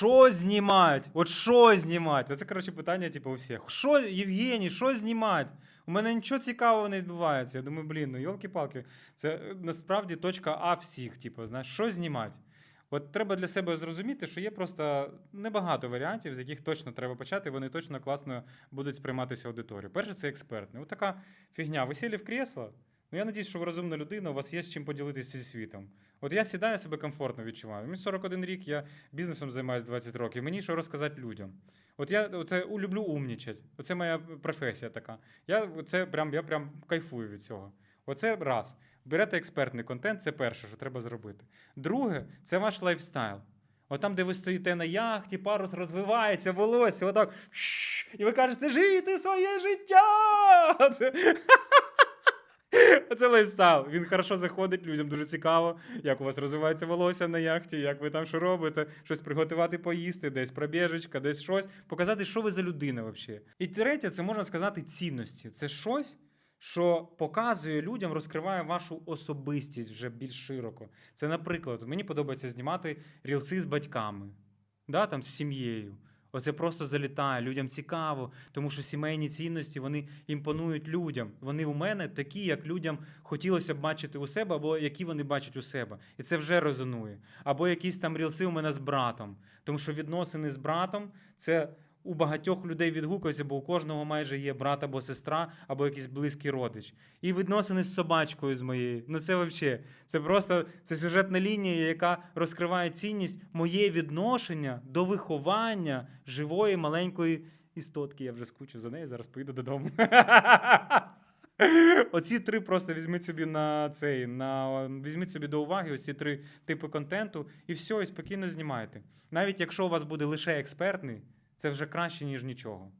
Що знімати? От що знімати? Це, коротше, питання, типу, у всіх. Що, Євгеній, що знімати? У мене нічого цікавого не відбувається. Я думаю, блін, ну йолки-палки, це е, насправді точка А всіх. Типу, знаєш, що знімати? От треба для себе зрозуміти, що є просто небагато варіантів, з яких точно треба почати, вони точно класно будуть сприйматися аудиторією. Перше, це експертне. От така фігня. Ви сіли в крісло. Ну, я надіюсь, що ви розумна людина, у вас є з чим поділитися зі світом. От я сідаю, себе комфортно відчуваю. Мені 41 рік, я бізнесом займаюся 20 років. Мені що розказати людям. От я оце люблю умнічать. Оце моя професія така. Я це прям, я прям кайфую від цього. Оце раз. Берете експертний контент, це перше, що треба зробити. Друге, це ваш лайфстайл. От там, де ви стоїте на яхті, парус розвивається, волосся, отак. І ви кажете, жити своє життя! Це... Лайфстайл. Він хорошо заходить, людям дуже цікаво, як у вас розвивається волосся на яхті, як ви там що робите, щось приготувати поїсти, десь пробіжечка, десь щось. Показати, що ви за людина взагалі. І третє, це можна сказати цінності. Це щось, що показує людям, розкриває вашу особистість вже більш широко. Це, наприклад, мені подобається знімати рілси з батьками, да, там, з сім'єю. Оце просто залітає, людям цікаво, тому що сімейні цінності вони імпонують людям. Вони у мене такі, як людям хотілося б бачити у себе, або які вони бачать у себе. І це вже резонує. Або якісь там рілси у мене з братом. Тому що відносини з братом це у багатьох людей відгукується, бо у кожного майже є брат або сестра, або якийсь близький родич. І відносини з собачкою з моєю. Ну це взагалі. Це просто це сюжетна лінія, яка розкриває цінність моє відношення до виховання живої маленької істотки. Я вже скучив за нею, зараз поїду додому. Оці три просто візьміть собі на цей, на візьміть собі до уваги оці три типи контенту, і все, і спокійно знімайте. Навіть якщо у вас буде лише експертний, це вже краще, ніж нічого.